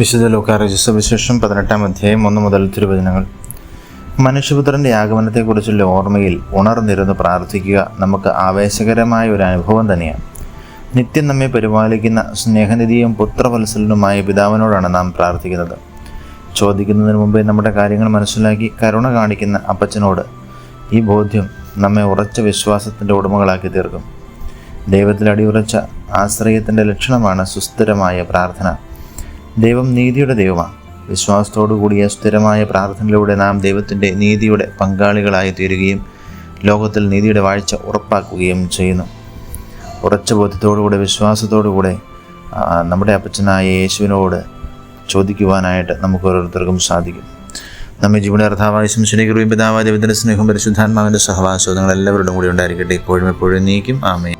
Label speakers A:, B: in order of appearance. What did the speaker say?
A: വിശുദ്ധ ലോകാരജസ് സുവിശേഷം പതിനെട്ടാം അധ്യായം ഒന്ന് മുതൽ തിരുവചനങ്ങൾ. മനുഷ്യപുത്രന്റെ ആഗമനത്തെക്കുറിച്ചുള്ള ഓർമ്മയിൽ ഉണർന്നിരുന്ന് പ്രാർത്ഥിക്കുക നമുക്ക് ആവേശകരമായ ഒരു അനുഭവം തന്നെയാണ്. നിത്യം നമ്മെ പരിപാലിക്കുന്ന സ്നേഹനിധിയും പുത്രവത്സലനുമായ പിതാവിനോടാണ് നാം പ്രാർത്ഥിക്കുന്നത്. ചോദിക്കുന്നതിന് മുമ്പേ നമ്മുടെ കാര്യങ്ങൾ മനസ്സിലാക്കി കരുണ കാണിക്കുന്ന അപ്പച്ചനോട് ഈ ബോധ്യം നമ്മെ ഉറച്ച വിശ്വാസത്തിന്റെ ഉടമകളാക്കി തീർക്കും. ദൈവത്തിൽ അടിയുറച്ച ആശ്രയത്തിന്റെ ലക്ഷണമാണ് സുസ്ഥിരമായ പ്രാർത്ഥന. ദൈവം നീതിയുടെ ദൈവമാണ്. വിശ്വാസത്തോടു കൂടിയ സ്ഥിരമായ പ്രാർത്ഥനയിലൂടെ നാം ദൈവത്തിന്റെ നീതിയുടെ പങ്കാളികളായി തീരുകയും ലോകത്തിൽ നീതിയുടെ വാഴ്ച ഉറപ്പാക്കുകയും ചെയ്യുന്നു. ഉറച്ച ബോധ്യത്തോടുകൂടെ വിശ്വാസത്തോടുകൂടെ നമ്മുടെ അപ്പച്ചനായ യേശുവിനോട് ചോദിക്കുവാനായിട്ട് നമുക്ക് ഓരോരുത്തർക്കും സാധിക്കും. നമ്മെ ജീവന അർത്ഥാവായ ശംശനികറും പിതാവായ ദൈവത്തിന്റെ സ്നേഹം പരിശുദ്ധാത്മാവിന്റെ സഹവാസവും നിങ്ങൾ എല്ലാവരുടെയും കൂടി ഉണ്ടായിരിക്കട്ടെ. ഇപ്പോഴും എപ്പോഴും നീക്കും. ആമേ